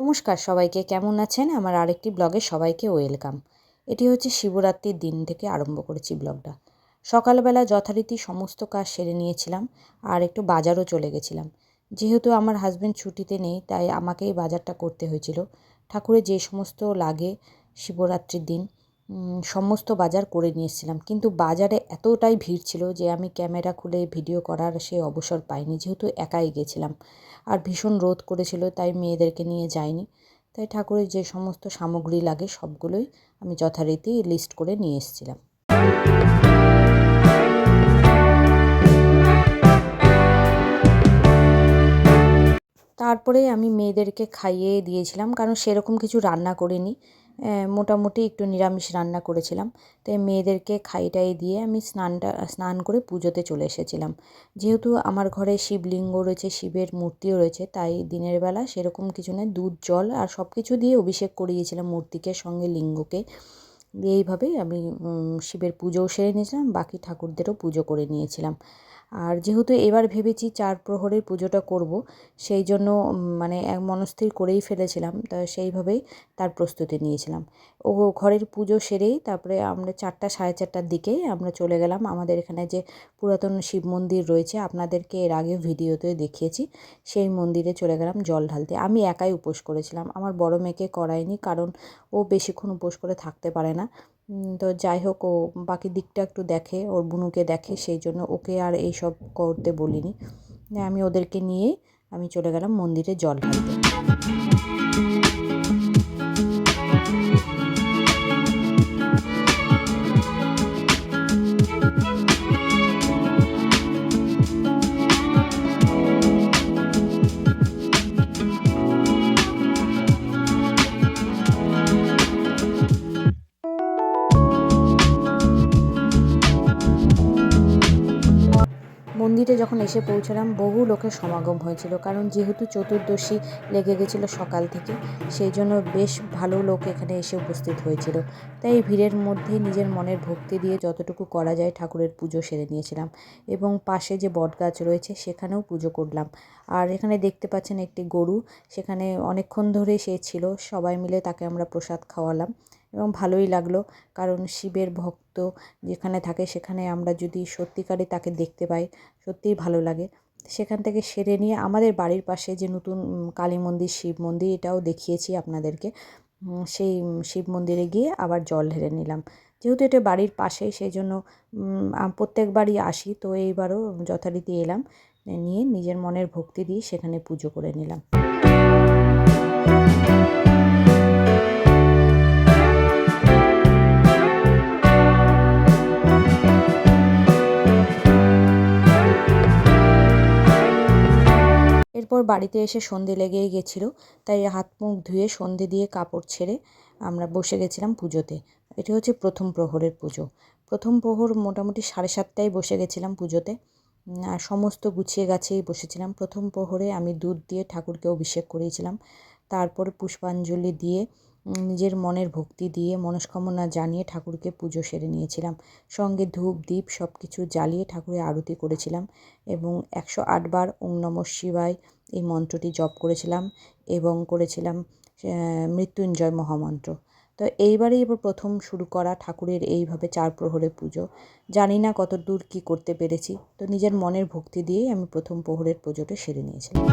নমস্কার সবাইকে, কেমন আছেন? আমার আরেকটি ব্লগে সবাইকে ওয়েলকাম। এটি হচ্ছে শিবরাত্রির দিন থেকে আরম্ভ করেছি ব্লগটা। সকালবেলা যথারীতি সমস্ত কাজ সেরে নিয়েছিলাম আর একটু বাজারও চলে গেছিলাম। যেহেতু আমার হাজব্যান্ড ছুটিতে নেই, তাই আমাকেই বাজারটা করতে হয়েছিল। ঠাকুরের যে সমস্ত লাগে শিবরাত্রির দিন সমস্ত বাজার করে নিয়ে এসেছিলাম। কিন্তু বাজারে এতটাই ভিড় ছিল যে আমি ক্যামেরা খুলে ভিডিও করার সে অবসর পাইনি, যেহেতু একাই গেছিলাম। আর ভীষণ রোদ করেছিল, তাই মেয়েদেরকে নিয়ে যাইনি। তাই ঠাকুরের যে সমস্ত সামগ্রী লাগে, সবগুলোই আমি যথারীতি লিস্ট করে নিয়ে এসেছিলাম। তারপরে আমি মেয়েদেরকে খাইয়ে দিয়েছিলাম, কারণ সেরকম কিছু রান্না করিনি। মোটামুটি একটু নিরামিষ রান্না করেছিলাম। তাই মেয়েদেরকে খাইটাই দিয়ে আমি স্নানটা, স্নান করে পুজোতে চলে এসেছিলাম। যেহেতু আমার ঘরে শিবলিঙ্গ রয়েছে, শিবের মূর্তিও রয়েছে, তাই দিনের বেলা সেরকম কিছু নয়, দুধ, জল আর সব কিছু দিয়ে অভিষেক করিয়েছিলাম মূর্তিকে সঙ্গে লিঙ্গকে। এইভাবেই আমি শিবের পুজোও সেরে নিয়েছিলাম, বাকি ঠাকুরদেরও পুজো করে নিয়েছিলাম। আর যেহেতু এবার ভেবেছি চার প্রহরের পুজোটা করব, সেই জন্য মানে এক মনস্থির করেই ফেলেছিলাম, তা সেইভাবেই তার প্রস্তুতি নিয়েছিলাম। ও ঘরের পুজো সেরেই তারপরে আমরা চারটা সাড়ে চারটার দিকেই আমরা চলে গেলাম। আমাদের এখানে যে পুরাতন শিব মন্দির রয়েছে, আপনাদেরকে এর আগে ভিডিওতে দেখিয়েছি, সেই মন্দিরে চলে গেলাম জল ঢালতে। আমি একাই উপোস করেছিলাম। আমার বড় মেয়েকে করাইনি, কারণ ও বেশিক্ষণ উপোস করে থাকতে পারে না। তো যাই হোক, ও বাকি দিকটা একটু দেখে, ওর বুনুকে দেখে, সেই জন্য ওকে আর এইসব করতে বলিনি। আমি ওদেরকে নিয়েই আমি চলে গেলাম মন্দিরে জল ঢালতে। মন্দিরে যখন এসে পৌঁছলাম, বহু লোকের সমাগম হয়েছিল। কারণ যেহেতু চতুর্দশী লেগে গেছিল সকাল থেকে, সেই জন্য বেশ ভালো লোক এখানে এসে উপস্থিত হয়েছিল। তাই এই ভিড়ের মধ্যে নিজের মনের ভক্তি দিয়ে যতটুকু করা যায় ঠাকুরের পুজো সেরে নিয়েছিলাম এবং পাশে যে বটগাছ রয়েছে, সেখানেও পুজো করলাম। আর এখানে দেখতে পাচ্ছেন একটি গরু, সেখানে অনেকক্ষণ ধরে সে ছিল, সবাই মিলে তাকে আমরা প্রসাদ খাওয়ালাম এবং ভালোই লাগল। কারণ শিবের ভক্ত যেখানে থাকে, সেখানে আমরা যদি সত্যিকারে তাকে দেখতে পাই সত্যিই ভালো লাগে। সেখান থেকে সেরে নিয়ে আমাদের বাড়ির পাশে যে নতুন কালী মন্দির, শিব মন্দির, এটাও দেখিয়েছি আপনাদেরকে। সেই শিব মন্দিরে গিয়ে আবার জল ঢেলে নিলাম। যেহেতু এটা বাড়ির পাশে সেই জন্য প্রত্যেকবারই আসি। তো এইবারও যথারীতি এলাম নিয়ে নিজের মনের ভক্তি দিয়ে সেখানে পুজো করে নিলাম। এরপর বাড়িতে এসে সন্ধে লেগেই গেছিল। তাই হাত মুখ ধুয়ে সন্ধে দিয়ে কাপড় ছেড়ে আমরা বসে গেছিলাম পুজোতে। এটি হচ্ছে প্রথম প্রহরের পুজো। প্রথম প্রহর মোটামুটি সাড়ে সাতটায় বসে গেছিলাম পুজোতে। আর সমস্ত গুছিয়ে গাছেই বসেছিলাম। প্রথম প্রহরে আমি দুধ দিয়ে ঠাকুরকে অভিষেক করিয়েছিলাম। তারপর পুষ্পাঞ্জলি দিয়ে নিজের মনের ভক্তি দিয়ে, মনস্কামনা জানিয়ে ঠাকুরকে পুজো সেরে নিয়েছিলাম। সঙ্গে ধূপ দ্বীপ সব কিছু জ্বালিয়ে ঠাকুরের আরতি করেছিলাম এবং একশো আটবার ওং নম শিবায় এই মন্ত্রটি জপ করেছিলাম এবং করেছিলাম মৃত্যুঞ্জয় মহামন্ত্র। তো এইবারেই এবার প্রথম শুরু করা ঠাকুরের এইভাবে চার প্রহরে পুজো। জানি না কত দূর কী করতে পেরেছি। তো নিজের মনের ভক্তি দিয়েই আমি প্রথম প্রহরের পুজোটা সেরে নিয়েছিলাম।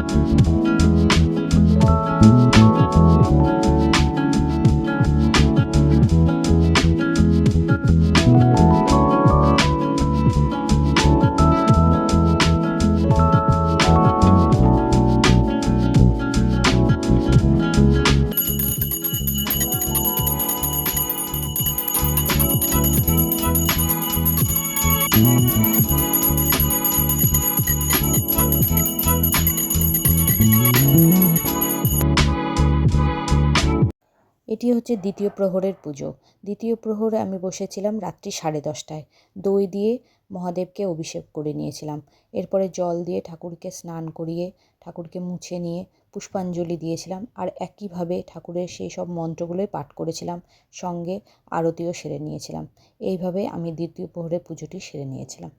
এটি হচ্ছে দ্বিতীয় প্রহরের পুজো। দ্বিতীয় প্রহরে আমি বসেছিলাম রাত্রি সাড়ে দশটায়। দই দিয়ে মহাদেবকে অভিষেক করে নিয়েছিলাম। এরপরে জল দিয়ে ঠাকুরকে স্নান করিয়ে, ঠাকুরকে মুছে নিয়ে পুষ্পাঞ্জলি দিয়েছিলাম আর একইভাবে ঠাকুরের সেই সব মন্ত্রগুলোই পাঠ করেছিলাম, সঙ্গে আরতিও সেরে নিয়েছিলাম। এইভাবে আমি দ্বিতীয় প্রহরের পুজোটি সেরে নিয়েছিলাম।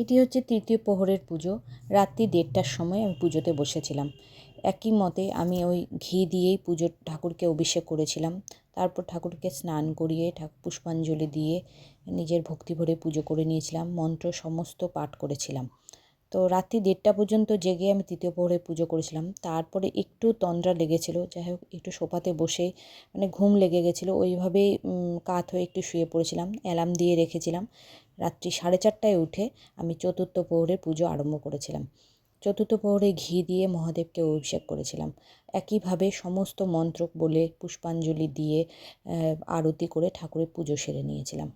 এটি হচ্ছে তৃতীয় প্রহরের পুজো। রাত্রি দেড়টার সময় আমি পুজোতে বসেছিলাম। একই মতে আমি ওই ঘি দিয়েই পুজোর ঠাকুরকে অভিষেক করেছিলাম। তারপর ঠাকুরকে স্নান করিয়ে ঠাকুর পুষ্পাঞ্জলি দিয়ে নিজের ভক্তি ভরে পুজো করে নিয়েছিলাম। মন্ত্র সমস্ত পাঠ করেছিলাম। তো রাত্রি দেড়টা পর্যন্ত জেগে আমি তৃতীয় প্রহরে পুজো করেছিলাম। তারপরে একটু তন্দ্রা লেগেছিলো, যাই হোক একটু সোফাতে বসে মানে ঘুম লেগে গেছিল, ওইভাবেই কাত হয়ে একটু শুয়ে পড়েছিলাম, অ্যালার্ম দিয়ে রেখেছিলাম। রাত্রি সাড়ে চারটায় উঠে আমি চতুর্থ প্রহরে পুজো আরম্ভ করেছিলাম। চতুর্থ প্রহরে ঘি দিয়ে মহাদেবকে অভিষেক করেছিলাম। একইভাবে সমস্ত মন্ত্র বলে পুষ্পাঞ্জলি দিয়ে আরতি করে ঠাকুরের পুজো সেরে নিয়েছিলাম।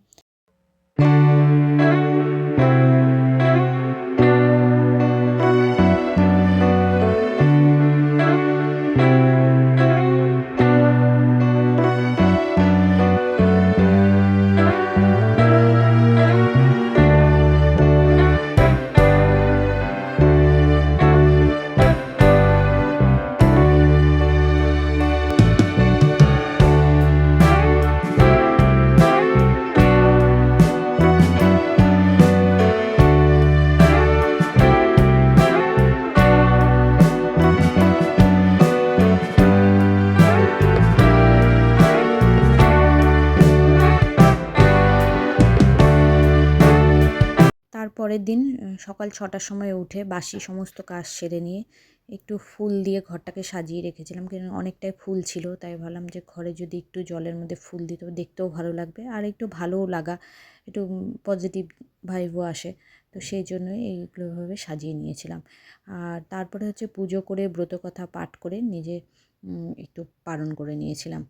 তারপরের দিন সকাল ছটার সময় উঠে বাসি সমস্ত কাজ সেরে নিয়ে একটু ফুল দিয়ে ঘরটাকে সাজিয়ে রেখেছিলাম। কারণ অনেকটাই ফুল ছিল, তাই ভাবলাম যে ঘরে যদি একটু জলের মধ্যে ফুল দিত, দেখতেও ভালো লাগবে। আর একটু ভালোও লাগা, একটু পজিটিভ ভাইবও আসে। তো সেই জন্যই এইগুলোভাবে সাজিয়ে নিয়েছিলাম। আর তারপরে হচ্ছে পুজো করে ব্রতকথা পাঠ করে নিজে একটু পালন করে নিয়েছিলাম।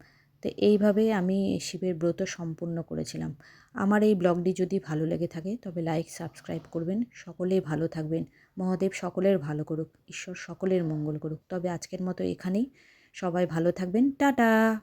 তো এইভাবেই আমি শিবের ব্রত সম্পূর্ণ করেছিলাম। আমার এই ব্লগটি যদি ভালো লেগে থাকে, তবে লাইক সাবস্ক্রাইব করবেন। সকলেই ভালো থাকবেন। মহাদেব সকলের ভালো করুক, ঈশ্বর সকলের মঙ্গল করুক। তবে আজকের মতো এখানেই। সবাই ভালো থাকবেন। টাটা!